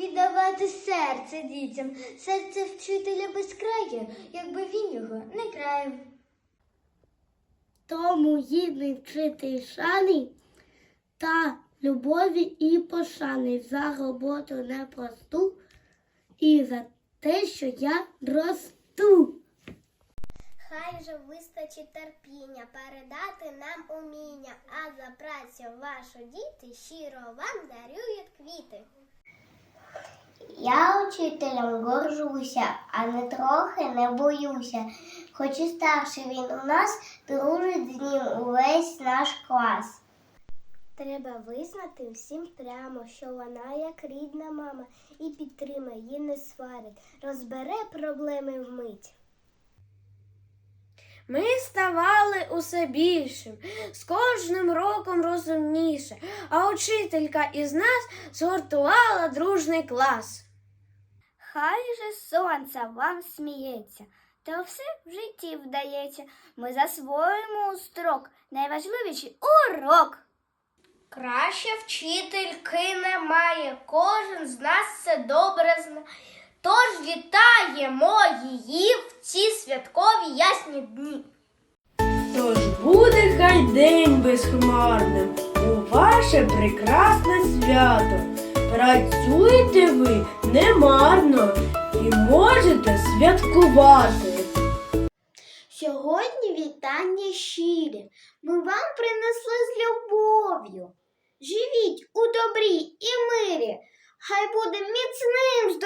віддавати серце дітям. Серце вчителя безкрає, якби він його не краяв. Тому гідний вчитель шани та любові і пошани за роботу непросту і за те, що я росту. Хай же вистачить терпіння передати нам уміння, а за працю вашу діти щиро вам дарують квіти. Я учителем горжуся, а не трохи не боюся. Хоч і старший він у нас, дружить з ним увесь наш клас. Треба визнати всім прямо, що вона як рідна мама і підтримає, її не сварить, розбере проблеми вмить. Ми ставали усе більшим, з кожним роком розумніше, а учителька із нас згуртувала дружний клас. Хай же сонце вам сміється, то все в житті вдається. Ми засвоїмо у строк найважливіший урок. Краще вчительки немає, кожен з нас це добре знає. Тож вітаємо її в ці святкові ясні дні. Тож буде хай день безхмарним у ваше прекрасне свято. Працюєте ви немарно і можете святкувати. Сьогодні вітання щирі. Ми вам принесли з любов'ю. Живіть у добрі і мирі. Хай буде міцним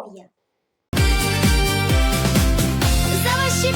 здоров'я. За ваші